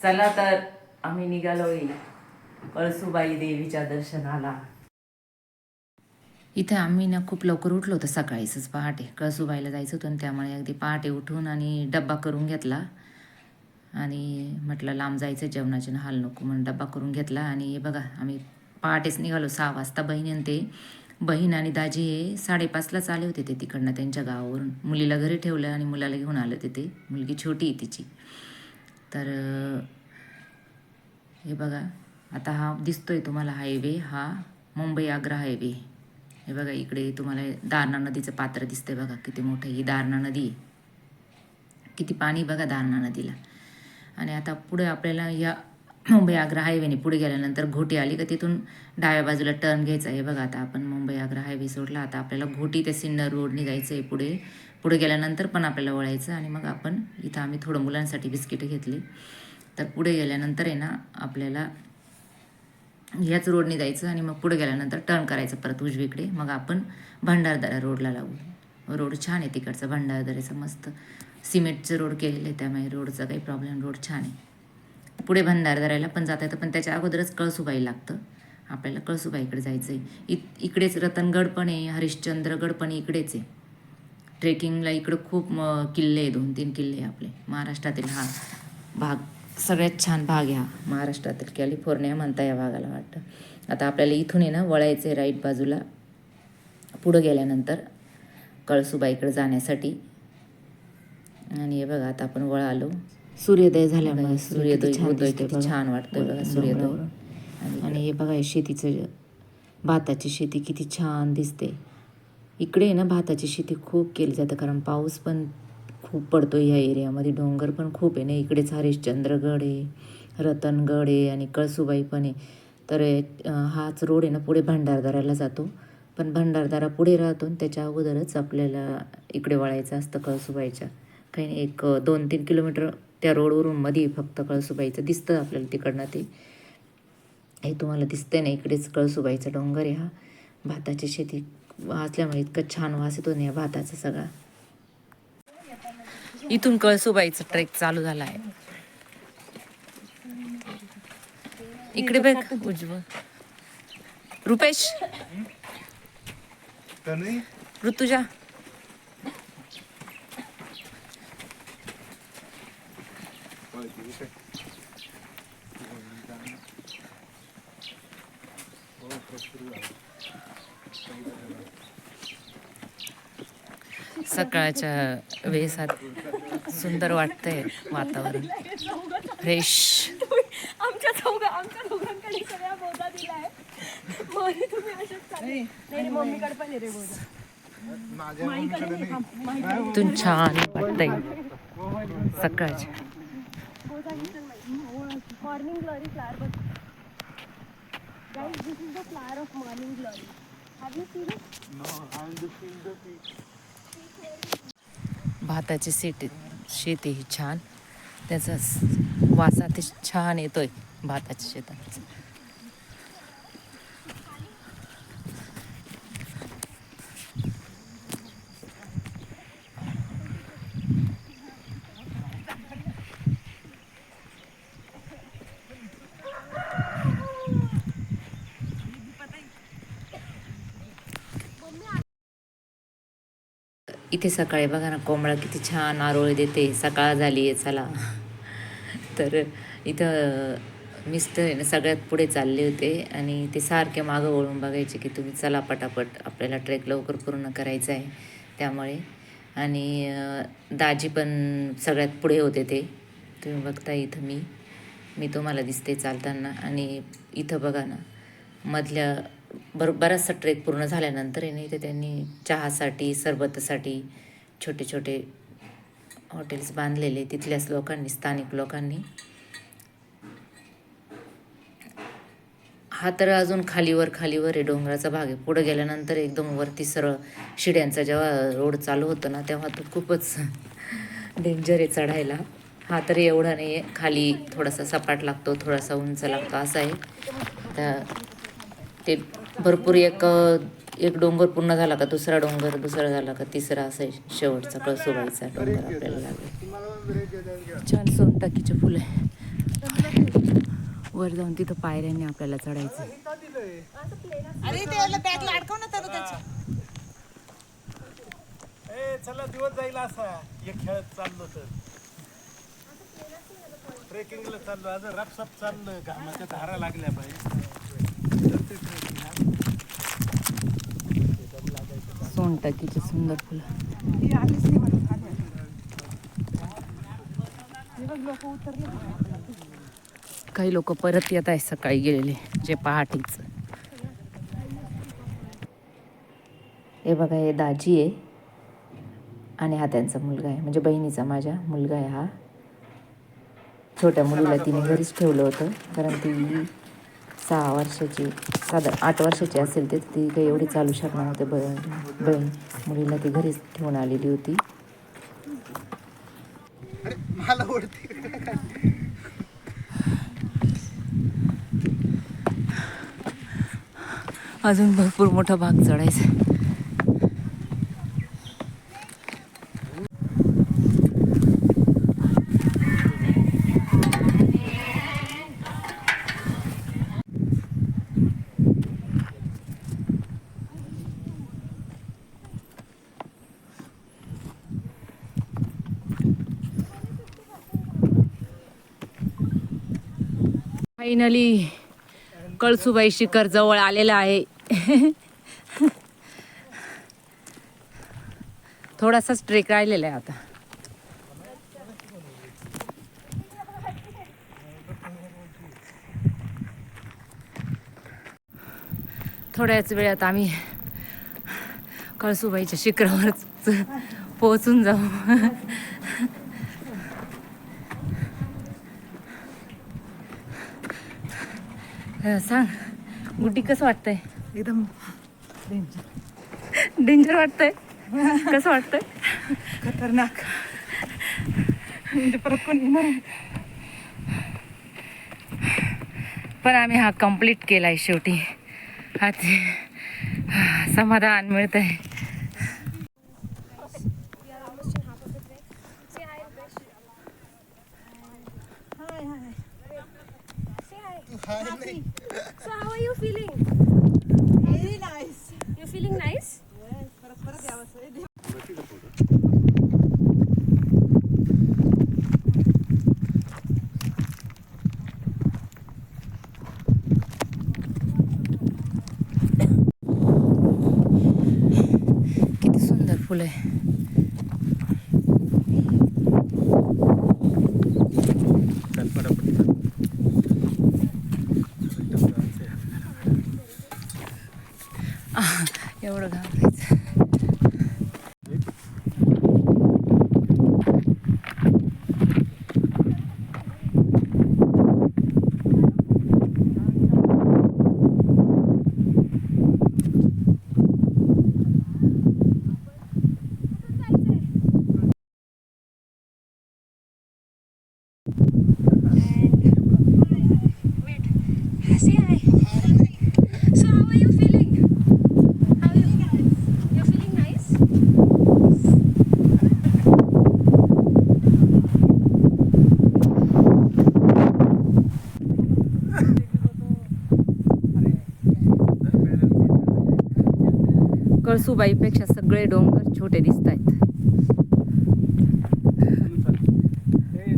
चला तर आम्ही निघालोय कळसुबाई देवीच्या दर्शनाला. इथे आम्ही ना खूप लवकर उठलो होतो सकाळीच पहाटे. कळसुबाईला जायचं होतं आणि त्यामुळे अगदी पहाटे उठून आणि डब्बा करून घेतला. आणि म्हटलं लांब जायचं जेवणाचे हाल नको म्हणून डब्बा करून घेतला. आणि हे बघा आम्ही पहाटेच निघालो सहा वाजता बहीण आणि ते. बहीण आणि दाजी हे साडेपाचलाच आले होते ते तिकडनं त्यांच्या गावावरून. मुलीला घरी ठेवलं आणि मुलाला घेऊन आलं तिथे मुलगी छोटी आहे तिची. तर हे बघा. आता हा दिसतो आहे तुम्हाला हायवे. हा मुंबई आग्रा हायवे. हे बघा इकडे तुम्हाला दारणा नदीचं पात्र दिसतंय बघा. किती मोठं ही दारणा नदी. किती पाणी बघा दारणा नदीला. आणि आता पुढे आपल्याला या मुंबई आग्रा हायवेने पुढे गेल्यानंतर घोटी आली का तिथून डाव्या बाजूला टर्न घ्यायचा आहे बघा आता. आपण मुंबई आग्रा हायवे सोडला. आता आपल्याला घोटी ते सिन्नर रोडने जायचं आहे पुढे. पुढे गेल्यानंतर पण आपल्याला वळायचं आणि मग आपण इथं आम्ही थोडं मुलांसाठी बिस्किटं घेतली. तर पुढे गेल्यानंतर आहे ना आपल्याला ह्याच रोडने जायचं आणि मग पुढे गेल्यानंतर टर्न करायचं परत उजवीकडे. मग आपण भंडारदरा रोडला लागू. रोड छान आहे तिकडचा. भंडारदऱ्याचा मस्त सिमेंटचं रोड केलेलं आहे त्यामुळे रोडचा काही प्रॉब्लेम रोड छान आहे. पुढे भंडारदऱ्याला पण जाता येतं पण त्याच्या अगोदरच कळसुबाई लागतं. आपल्याला कळसुबाईकडे जायचं आहे इत इकडेच रतनगड पण आहे हरिश्चंद्रगड पण इकडेच आहे. ट्रेकिंगला इकडं खूप म- किल्ले आहे दोन तीन किल्ले आपले. महाराष्ट्रातील हा भाग सगळ्यात छान भाग आहे हा. महाराष्ट्रातील कॅलिफोर्निया म्हणता या भागाला वाटतं. आता आपल्याला इथून आहे ना वळायचं आहे राईट बाजूला. पुढं गेल्यानंतर कळसुबाईकडे जाण्यासाठी. आणि हे बघा आता आपण वळालो. सूर्योदय झाल्यामुळे सूर्योदय किती छान वाटतोय बघा सूर्योदय. आणि- हे बघा हे शेतीचं भाताची शेती किती छान दिसते. इकडे आहे ना भाताची शेती खूप केली जाते कारण पाऊस पण खूप पडतो ह्या एरियामध्ये. डोंगर पण खूप आहे ना इकडेच हरिश्चंद्रगड आहे रतनगड आहे आणि कळसुबाई पण आहे. तर हाच रोड आहे ना पुढे भंडारदऱ्याला जातो. पण भंडारदरा पुढे राहतो आणि त्याच्या अगोदरच आपल्याला इकडे वळायचं असतं कळसुबाईच्या. काही नाही एक दोन तीन किलोमीटर त्या रोडवरून मध्ये फक्त कळसुबाईचं दिसतं आपल्याला तिकडनं ते. हे तुम्हाला दिसतंय ना इकडेच कळसुबाईचा डोंगर आहे हा. भाताची शेती असल्यामुळे इतकं छान वास येतो ना या भाताचा सगळा. इथून कळसुबाईचा ट्रेक चालू झाला आहे इकडे बघ उज्ज्वल रुपेश? ऋतुजा? सकाळच्या वेसात सुंदर वाटतंय वातावरण. फ्रेश आमच्या चौघा आमच्या दोघांकडे सगळ्या बोजा दिलाय. मग तुम्ही मम्मीकडे पण आहे रे हा, माईकडे. इथून छान वाटतंय. सकाळच्या बोजा घेतलं नाही. मॉर्निंग ग्लोरी फ्लावर बघ guys this is the flower of morning glory have you seen भाताची शेती शेती ही छान. त्याचा वास अतिशय छान येतोय भाताच्या शेतात. इथे सकाळी बघा ना कोंबडा किती छान आरोळी देते. सकाळ झाली आहे चला. तर इथं मिस्टर सगळ्यात पुढे चालले होते आणि ते सारखे मागं वळून बघायचे की तुम्ही चला पटापट आपल्याला ट्रेक लवकर पूर्ण करायचं आहे त्यामुळे. आणि दाजी पण सगळ्यात पुढे होते ते. तुम्ही बघता इथं मी. मी तुम्हाला दिसते चालताना. आणि इथं बघा ना मधल्या बर बराचसा ट्रेक पूर्ण झाल्यानंतर आहे ना इथे त्यांनी चहासाठी सरबतासाठी छोटे छोटे हॉटेल्स बांधलेले तिथल्याच लोकांनी स्थानिक लोकांनी. हा तर अजून खालीवर खालीवर आहे. डोंगराचा भाग आहे. पुढं गेल्यानंतर एकदम वरती सरळ शिड्यांचा जेव्हा रोड चालू होतो ना तेव्हा तो खूपच डेंजर आहे चढायला. हा तर एवढा नाही आहे खाली थोडासा सपाट लागतो थोडासा उंच लागतो असा आहे. तर ते भरपूर एक एक डोंगर पूर्ण झाला का? दुसरा डोंगर दुसरा झाला का? तिसरा असं आहे शेवटचा कळसोबाईचा डोंगर आपल्याला लागेल. छान सोनटाकीचे फुलं आहे. वर जाऊन तिथं पायऱ्यांनी आपल्याला चढायचं ए चला दिवस जाईल असा. एक खेळत चाललो तर. ट्रेकिंगला चाललो. आज रपसप चाललं घामाच्या धारा लागल्या पाहिजे सोनटकीचे सुंदर फुलं. काही लोक परत येत आहेत सकाळी गेलेले जे पहाटेच. हे बघा हे दाजी आहे आणि हा त्यांचा मुलगा आहे. म्हणजे बहिणीचा माझ्या मुलगा आहे हा. छोट्या मुलीला तिने घरीच ठेवलं होतं कारण ती सहा वर्षाची साधारण आठ वर्षाची असेल ते ती काही एवढी चालू शकणार नव्हते. ब बहीण मुलीला ती घरीच ठेवून आलेली होती. अजून भरपूर मोठा भाग चढायचा फायनली कळसुबाई शिखर जवळ आलेलं आहे. थोडासाच ट्रेक राहिलेला आहे आता. थोड्याच वेळात आम्ही कळसुबाईच्या शिखरावरच पोहोचून जाऊ. सांग. गुड्डी कसं वाटतंय? एकदम डेंजर वाटतंय? कसं वाटतंय? खतरनाक. म्हणजे परत कोण येणार. पण आम्ही हा कंप्लीट केलाय शेवटी. हा ते समाधान मिळत आहे So how are you feeling? Very nice. You feeling nice? परत परत यावं किती सुंदर फुलं आहे कळसुबाईपेक्षा सगळे डोंगर छोटे दिसत आहेत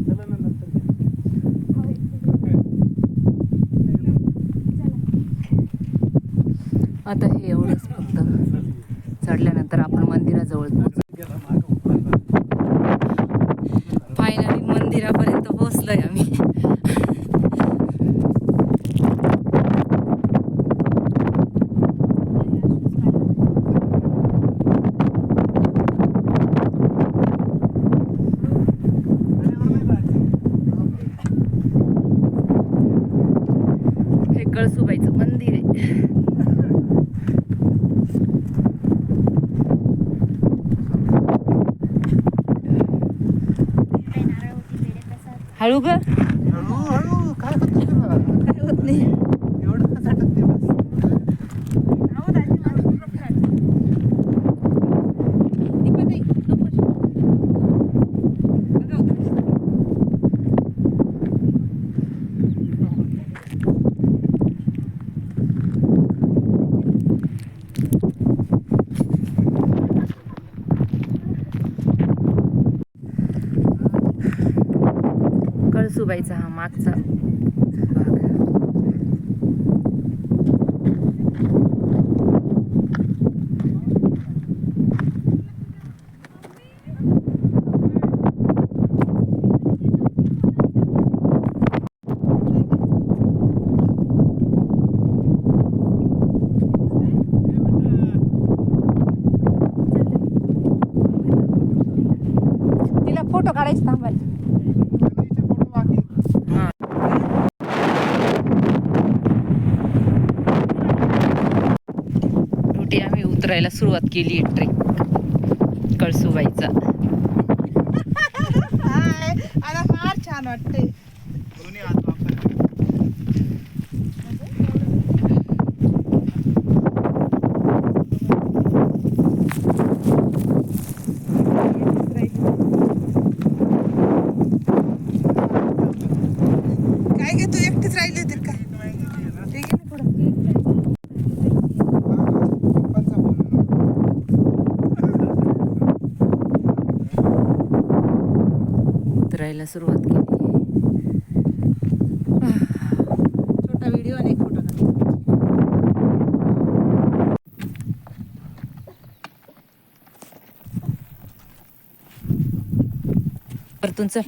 चला ना आता हे एवढंच फक्त. चढल्यानंतर आपण मंदिराजवळ पोहोचू गेला मागं उभा राहा. फायनली मंदिरापर्यंत पोहोचलोय आम्ही हे कळसुबाईचं मंदिर आहे हळू ग हळू हळू काय होत नाही तुला? काय होत नाही एवढं का झटकते बस? राहू दे, आधी माझं पूर्ण फिरायचं. दीपाताई, नको. बघा, कळसुबाईचा हा मागचा भाग तिला फोटो काढायचे थांबायला फोटो बाकी शेवटी आम्ही उतरायला सुरुवात केली ट्रेक कळसुबाईचा. फार छान वाटते काय गे तू एकटीच राहिली होती का ठीक आहे ना पुढं उतरायला सुरुवात केली छोटा व्हिडिओ आणि एक फोटो परतून चल.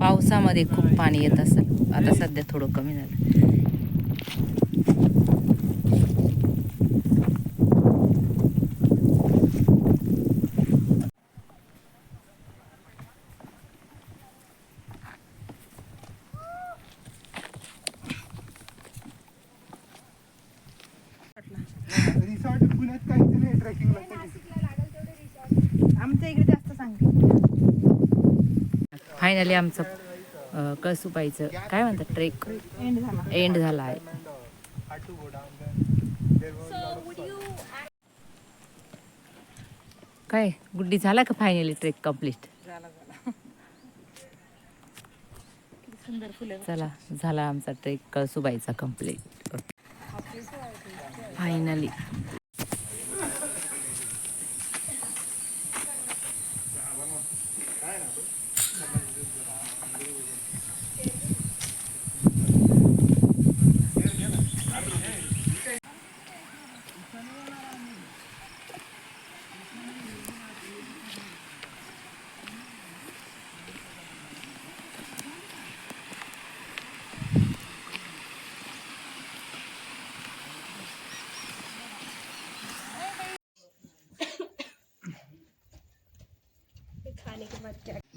पावसामध्ये खूप पाणी येत असेल. आता सध्या थोडं कमी झालं. पुण्यात काहीच नाही ट्रेकिंगला. आमच्या इकडे जास्त सांगते फायनली आमचं अं, कळसुबाईचं काय म्हणतात ट्रेक एंड झाला. एंड झाला आहे. काय गुड्डी झाला का फायनली ट्रेक कंप्लीट झाला झाला. किती सुंदर फुलं चला झाला आमचा ट्रेक कळसुबाईचा कंप्लीट फायनली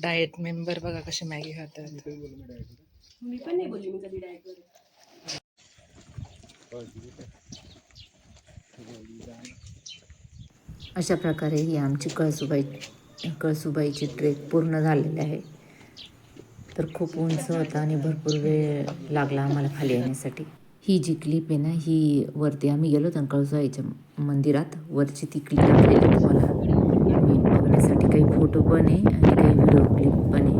डाएट मेंबर बघा कसे मॅगी खातात. मी पण नाही बोलली मी कधी डायट अशा प्रकारे ही आमची कळसुबाई कळसुबाईची ट्रेक पूर्ण झालेली आहे. तर खूप उंच होता आणि भरपूर वेळ लागला आम्हाला खाली येण्यासाठी. ही जी क्लिप आहे ना ही वरती आम्ही गेलो होतो ना कळसुबाईच्या मंदिरात वरची ती क्लिप तुम्हाला. काही फोटो पण आहे आणि काही व्हिडिओ क्लिप पण आहे.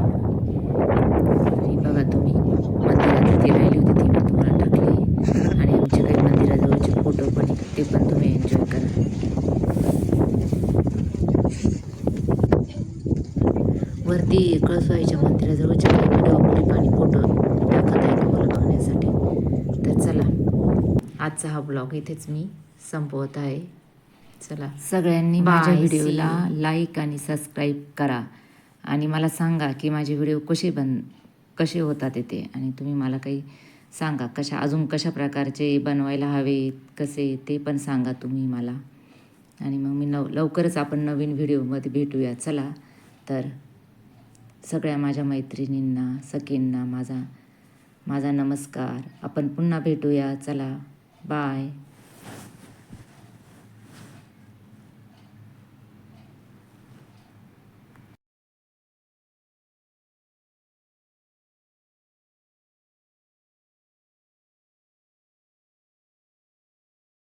ही बघा तुम्ही मंदिरात ती राहिली होती ती पण तुम्हाला टाकली आणि आमचे काही मंदिराजवळचे फोटो पण आहेत ते पण तुम्ही एन्जॉय करा. वरती कळसवाईच्या मंदिराजवळचे काही व्हिडिओ क्लिप आणि फोटो टाकत आहे तुम्हाला बघण्यासाठी. तर चला आजचा हा ब्लॉग इथेच मी संपवत आहे. चला. सगळ्यांनी माझ्या व्हिडिओला लाईक आणि सबस्क्राईब करा. आणि मला सांगा की माझे व्हिडिओ कसे बन कसे होतात येते आणि तुम्ही मला काही सांगा कशा अजून कशा प्रकारचे बनवायला हवे कसे ते पण सांगा तुम्ही मला. आणि मग मी नव लवकरच आपण नवीन व्हिडिओमध्ये भेटूया. चला तर सगळ्या माझ्या मैत्रिणींना सखींना माझा माझा नमस्कार. आपण पुन्हा भेटूया. चला बाय